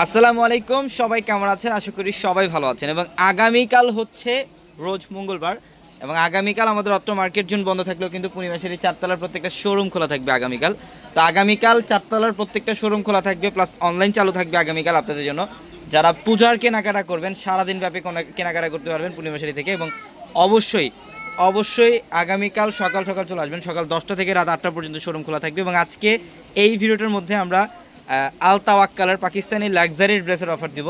আসসালামু আলাইকুম, সবাই কেমন আছেন? আশা করি সবাই ভালো আছেন। এবং আগামীকাল হচ্ছে রোজ মঙ্গলবার, এবং আগামীকাল আমাদের অত্র মার্কেট জোন বন্ধ থাকলেও কিন্তু পূর্ণিমাসের এই চারতলার প্রত্যেকটা শোরুম খোলা থাকবে আগামীকাল। তো আগামীকাল চারতলার প্রত্যেকটা শোরুম খোলা থাকবে প্লাস অনলাইন চালু থাকবে আগামীকাল আপনাদের জন্য। যারা পূজার কেনাকাটা করবেন, সারাদিন ব্যাপী কেনাকাটা করতে পারবেন পূর্ণিমাশারি থেকে, এবং অবশ্যই অবশ্যই আগামীকাল সকাল সকাল চলে আসবেন। সকাল দশটা থেকে রাত আটটা পর্যন্ত শোরুম খোলা থাকবে, এবং আজকে এই ভিডিওটার মধ্যে আমরা আল তাওয়াক কালার পাকিস্তানি লাক্সারি ড্রেসের অফার দিব,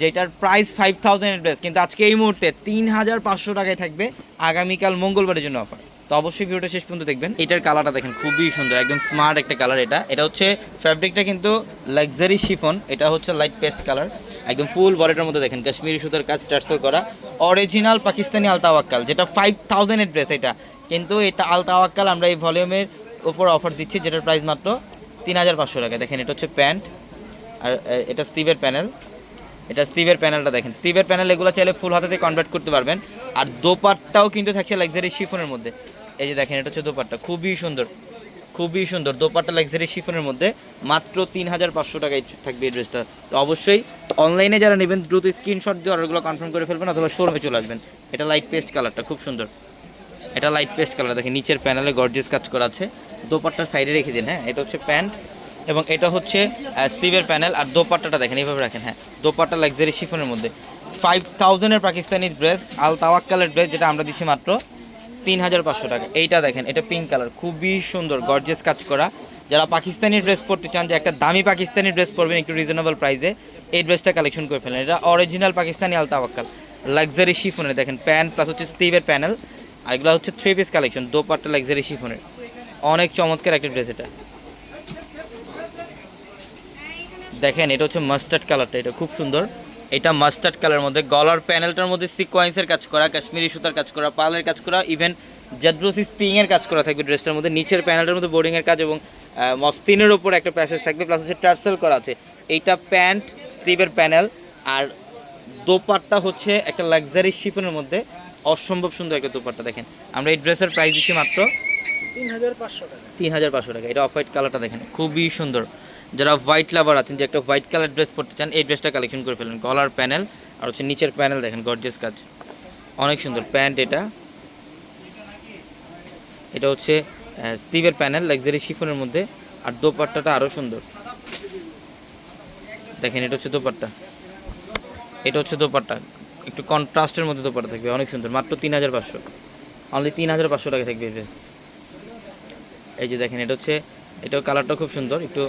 যেটার প্রাইস ফাইভ থাউজেন্ডের ড্রেস কিন্তু আজকে এই মুহূর্তে তিন হাজার পাঁচশো টাকায় থাকবে আগামীকাল মঙ্গলবারের জন্য অফার তো অবশ্যই ভিডিওটা শেষ পর্যন্ত দেখবেন। এটার কালারটা দেখেন, খুবই সুন্দর, একদম স্মার্ট একটা কালার এটা। এটা হচ্ছে ফ্যাব্রিকটা কিন্তু লাক্সারি শিফন এটা হচ্ছে লাইট পেস্ট কালার একদম ফুল বডিটার মধ্যে দেখেন, কাশ্মীরি সুতার কাজ টার্সেল করা। অরিজিনাল পাকিস্তানি আলতাওয়াক্কাল যেটা ফাইভ থাউজেন্ডের ড্রেস এটা। কিন্তু এটা আলতাওয়াক্কাল আমরা এই ভলিউমের ওপর অফার দিচ্ছি, যেটার প্রাইস মাত্র তিন হাজার পাঁচশো টাকা। দেখেন, এটা হচ্ছে প্যান্ট, আর এটা স্টিভের প্যানেল। এটা স্টিভের প্যানেলটা দেখেন। স্টিভের প্যানেল এগুলো চাইলে ফুল হাতাতে কনভার্ট করতে পারবেন। আর দোপাট্টাও কিন্তু থাকছে লাক্সারি শিফনের মধ্যে। এই যে দেখেন, এটা হচ্ছে দোপাট্টা। খুবই সুন্দর খুবই সুন্দর দোপাট্টা লাক্সারি শিফনের মধ্যে। মাত্র তিন হাজার পাঁচশো টাকায় থাকবে এই ড্রেসটা তো অবশ্যই অনলাইনে যারা নেবেন, দ্রুত স্ক্রিনশট দিয়ে অর্ডারগুলো কনফার্ম করে ফেলবেন, অথবা শোরুমে চলে আসবেন। এটা লাইট পেস্ট কালারটা খুব সুন্দর। এটা লাইট পেস্ট কালার দেখেন, নিচের প্যানেলে গর্জেস কাজ করা আছে। দোপাট্টার সাইডে রেখে দিন হ্যাঁ? এটা হচ্ছে প্যান্ট এবং এটা হচ্ছে স্টিভের প্যানেল আর দোপাট্টাটা দেখেন, এইভাবে রাখেন হ্যাঁ? দোপাট্টা লাক্সারি শিফনের মধ্যে। ফাইভ থাউজেন্ডের পাকিস্তানি ড্রেস আল তাওয়াক্কালের ড্রেস যেটা আমরা দিচ্ছি মাত্র তিন হাজার পাঁচশো টাকা। এইটা দেখেন, এটা পিঙ্ক কালার খুবই সুন্দর গর্জিয়াস কাজ করা। যারা পাকিস্তানি ড্রেস পরতে চান, যে একটা দামি পাকিস্তানি ড্রেস পরবেন একটু রিজনেবল প্রাইসে এই ড্রেসটা কালেকশন করে ফেলেন। এটা অরিজিনাল পাকিস্তানি আল তাওয়াক্কাল লাক্সারি শিফনের দেখেন, প্যান্ট প্লাস হচ্ছে স্টিভের প্যানেল, আর এগুলো হচ্ছে three piece collection dupatta luxury শিফনের অনেক চমৎকার একটা ড্রেস এটা। দেখেন, এটা হচ্ছে মাস্টার্ড কালারটা এটা খুব সুন্দর। এটা মাস্টার্ড কালার মধ্যে গলার প্যানেলটার মধ্যে সিকোয়েন্সের কাজ করা, কাশ্মীরি সুতার কাজ করা পালের কাজ করা ইভেন জাদ্রোসি স্প্রিংয়ের কাজ করা থাকবে ড্রেসটার মধ্যে। নিচের প্যানেলটার মধ্যে বোর্ডিংয়ের কাজ এবং মস্তিনের ওপর একটা প্যাসেজ থাকবে প্লাস হচ্ছে টার্সেল করা আছে। এইটা প্যান্ট স্লিভের প্যানেল আর দোপাট্টা হচ্ছে একটা লাক্সারি শিফনের মধ্যে অসম্ভব সুন্দর একটা দোপাট্টা, দেখেন। আমরা এই ড্রেসের প্রাইস দিচ্ছি মাত্র তিন হাজার পাঁচশো টাকা। এটা অফ হোয়াইট কালারটা দেখেন, খুবই সুন্দর। যারা হোয়াইট লাভার আছেন, যে একটা হোয়াইট কালার ড্রেস পরতে চান, এই ড্রেসটা কালেকশন করে ফেলেন। গলার প্যানেল আর হচ্ছে নিচের প্যানেল দেখেন গর্জেস কাজ। অনেক সুন্দর প্যান্ট এটা। এটা হচ্ছে স্টিভের প্যানেল লাক্সারি শিফনের মধ্যে। আর দোপাট্টাটা আরও সুন্দর। দেখেন, এটা হচ্ছে দোপাট্টা। এটা হচ্ছে দোপাট্টা। একটু কন্ট্রাস্টের মধ্যে দোপাট্টা থাকবে, অনেক সুন্দর। মাত্র তিন হাজার পাঁচশো। অনলি তিন হাজার পাঁচশো টাকা থাকবে এই ড্রেস এই যে দেখেন, এটা হচ্ছে এটা কালারটা খুব সুন্দর, একটু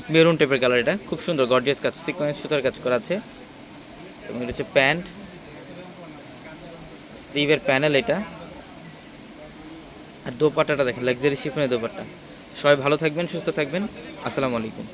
ইকমেরুন টাইপের কালার এটা। খুব সুন্দর গর্জিয়াস কাজ সিকোয়েন্স সুতার কাজ করা আছে। এবং এটা হচ্ছে প্যান্ট। স্লিভের প্যানেল এটা। আর দোপাট্টাটা দেখেন লাক্সারি শিফনের দোপাট্টা। সবাই ভালো থাকবেন, সুস্থ থাকবেন। আসসালামু আলাইকুম।